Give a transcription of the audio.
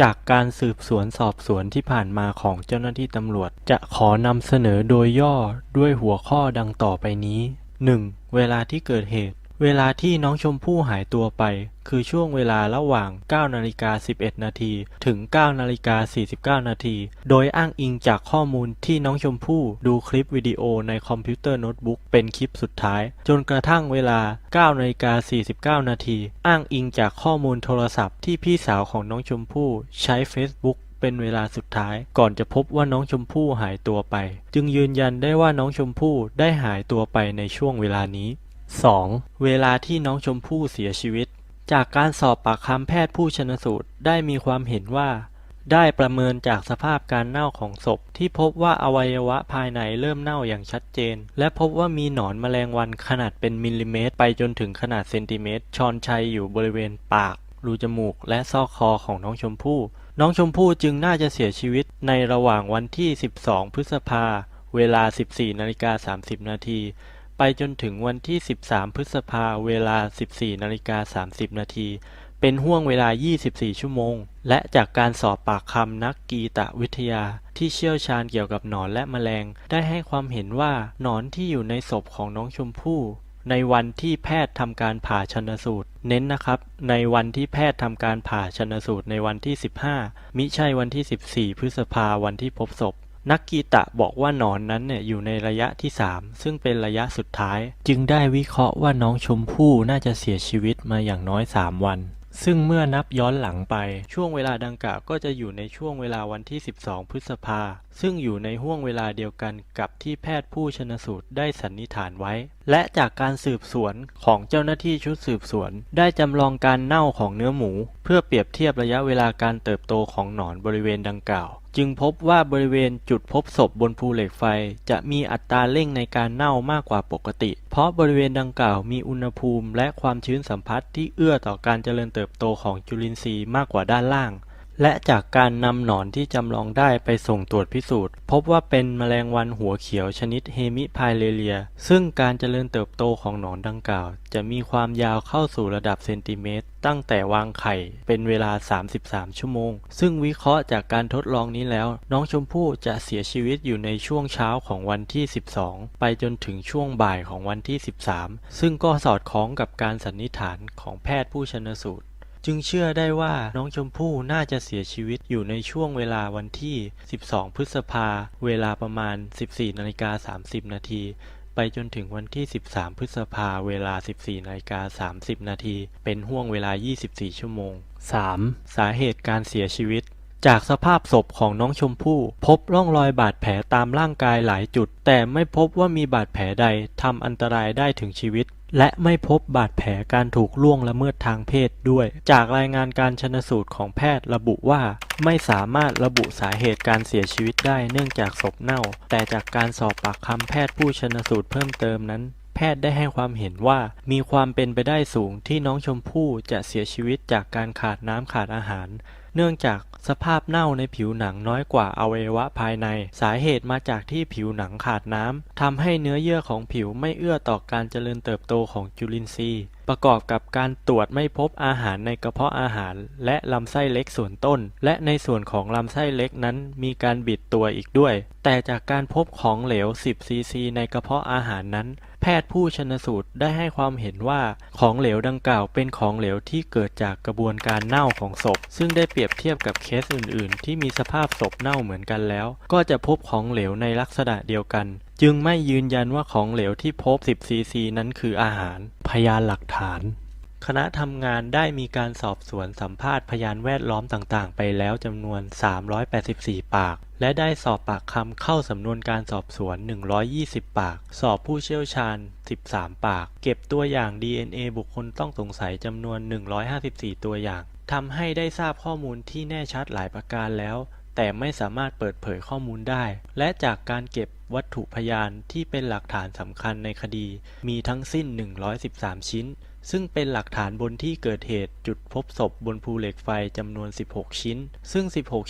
จากการสืบสวนสอบสวนที่ผ่านมาของเจ้าหน้าที่ตำรวจ จะขอนำเสนอโดยย่อด้วยหัวข้อดังต่อไปนี้ 1. เวลาที่เกิดเหตุ เวลาที่น้องชมพู่หายตัวไป คือช่วงเวลาระหว่าง 9นาฬิกา11 นาทีถึง 9นาฬิกา49 นาที โดยอ้างอิงจากข้อมูลที่น้องชมพู่ดูคลิปวิดีโอในคอมพิวเตอร์โน้ตบุ๊กเป็นคลิปสุดท้าย จนกระทั่งเวลา 9นาฬิกา49 นาที อ้างอิงจากข้อมูลโทรศัพท์ที่พี่สาวของน้องชมพู่ใช้ Facebook เป็นเวลาสุดท้ายก่อนจะพบว่าน้องชมพู่หายตัวไป จึงยืนยันได้ว่าน้องชมพู่ได้หายตัวไปในช่วงเวลานี้ 2. เวลาที่น้องชมพู่เสียชีวิต จากการสอบปากคำแพทย์ผู้ชนสูตรได้มีความเห็นว่า ได้ประเมินจากสภาพการเน่าของศพ ที่พบว่าอวัยวะภายในเริ่มเน่าอย่างชัดเจน และพบว่ามีหนอนแมลงวันขนาดเป็นมิลลิเมตร ไปจนถึงขนาดเซนติเมตร ชอนชัยอยู่บริเวณปาก รูจมูก และซอกคอของน้องชมพู่น้องชมพู่จึงน่าจะเสียชีวิตในระหว่างวันที่ 12 พฤษภาเวลา 14นาฬิกา30นาที ไปจนถึงวันที่ 13 พฤษภาเวลา 14นาฬิกา30 นาที เป็นห่วงเวลา 24 ชั่วโมง และจากการสอบปากคำนักกีตวิทยา ที่เชี่ยวชาญเกี่ยวกับหนอนและแมลง ได้ให้ความเห็นว่าหนอนที่อยู่ในศพของน้องชมพู่ในวันที่แพทย์ทำการผ่าชนสูตร เน้นนะครับ ในวันที่แพทย์ทำการผ่าชนสูตรในวันที่ 15 มิใช่วันที่ 14 พฤษภาวันที่พบศพ นักกีตะบอกว่าหนอนนั้นเนี่ยอยู่ในระยะที่ 3 ซึ่งเป็นระยะสุดท้าย จึงได้วิเคราะห์ว่าน้องชมพู่น่าจะเสียชีวิตมาอย่างน้อย 3 วัน ซึ่งเมื่อนับย้อนหลังไป ช่วงเวลาดังกล่าวก็จะอยู่ในช่วงเวลาวันที่ 12 พฤษภา ซึ่งอยู่ในห่วงเวลาเดียวกันกับที่แพทย์ผู้ชนสูตรได้สันนิษฐานไว้ และจากการสืบสวนของเจ้าหน้าที่ชุดสืบสวน ได้จำลองการเน่าของเนื้อหมู พื่อเปรียบเทียบระยะเวลาการเติบโตของหนอนบริเวณดังกล่าว จึงพบว่าบริเวณจุดพบศพบนภูเหล็กไฟ จะมีอัตราเร่งในการเน่ามากกว่าปกติ เพราะบริเวณดังกล่าวมีอุณหภูมิและความชื้นสัมผัสที่เอื้อต่อการเจริญเติบโตของจุลินทรีย์มากกว่าด้านล่าง และจากการนำหนอนที่จำลองได้ไปส่งตรวจพิสูจน์ พบว่าเป็นแมลงวันหัวเขียวชนิดเฮมิพายเลเลีย ซึ่งการเจริญเติบโตของหนอนดังกล่าว จะมีความยาวเข้าสู่ระดับเซนติเมตร ตั้งแต่วางไข่เป็นเวลา 33 ชั่วโมง ซึ่งวิเคราะห์จากการทดลองนี้แล้ว น้องชมพู่จะเสียชีวิตอยู่ในช่วงเช้าของวันที่ 12 ไปจนถึงช่วงบ่ายของวันที่ 13 ซึ่งก็สอดคล้องกับการสันนิษฐานของแพทย์ผู้ชนสูตร จึงเชื่อได้ว่าน้องชมพู่น่าจะเสียชีวิตอยู่ในช่วงเวลาวันที่ 12 พฤษภา เวลาประมาณ 14นาฬิกา30 นาทีไปจนถึงวันที่ 13 พฤษภาเวลา 14นาฬิกา30 นาทีเป็นห่วงเวลา 24 ชั่วโมง 3. สาเหตุการเสียชีวิตจากสภาพศพของน้องชมพู่พบร่องรอยบาดแผลตามร่างกายหลายจุด แต่ไม่พบว่ามีบาดแผลใดทำอันตรายได้ถึงชีวิต และไม่พบบาดแผลการถูกล่วงละเมิดทางเพศด้วย จากรายงานการชนสูตรของแพทย์ระบุว่าไม่สามารถระบุสาเหตุการเสียชีวิตได้เนื่องจากศพเน่า แต่จากการสอบปากคำแพทย์ผู้ชนสูตรเพิ่มเติมนั้น แพทย์ได้ให้ความเห็นว่ามีความเป็นไปได้สูงที่น้องชมพู่จะเสียชีวิตจากการขาดน้ำขาดอาหาร เนื่องจากสภาพเน่าในผิวหนังน้อยกว่าอวัยวะภายใน สาเหตุมาจากที่ผิวหนังขาดน้ำทำให้เนื้อเยื่อของผิวไม่เอื้อต่อการเจริญเติบโตของจุลินทรีย์ ประกอบกับการตรวจไม่พบอาหารในกระเพาะอาหาร และลำไส้เล็กส่วนต้น และในส่วนของลำไส้เล็กนั้นมีการบิดตัวอีกด้วย แต่จากการพบของเหลว 10 ซีซีในกระเพาะอาหารนั้น แพทย์ผู้ชนสูตรได้ให้ความเห็นว่าของเหลวดังกล่าวเป็นของเหลวที่เกิดจากกระบวนการเน่าของศพ ซึ่งได้เปรียบเทียบกับเคสอื่น ๆ ที่มีสภาพศพเน่าเหมือนกันแล้ว ก็จะพบของเหลวในลักษณะเดียวกัน จึงไม่ยืนยันว่าของเหลวที่พบ 10ซีซีนั้นคืออาหาร พยานหลักฐาน คณะทำงานได้มีการสอบสวนสัมภาษณ์พยานแวดล้อมต่างๆ ไปแล้วจำนวน 384 ปาก และได้สอบปากคำเข้าสำนวนการสอบสวน 120 ปาก สอบผู้เชี่ยวชาญ 13 ปาก เก็บตัวอย่าง DNA บุคคลต้องสงสัยจำนวน 154 ตัวอย่างทำให้ได้ทราบข้อมูลที่แน่ชัดหลายประการแล้ว แต่ไม่สามารถเปิดเผยข้อมูลได้ และจากการเก็บวัตถุพยานที่เป็นหลักฐานสำคัญในคดี มีทั้งสิ้น 113 ชิ้น ซึ่งเป็นหลักฐานบนที่เกิดเหตุจุดพบศพบนภูเหล็กไฟจำนวน 16 ชิ้น ซึ่ง 16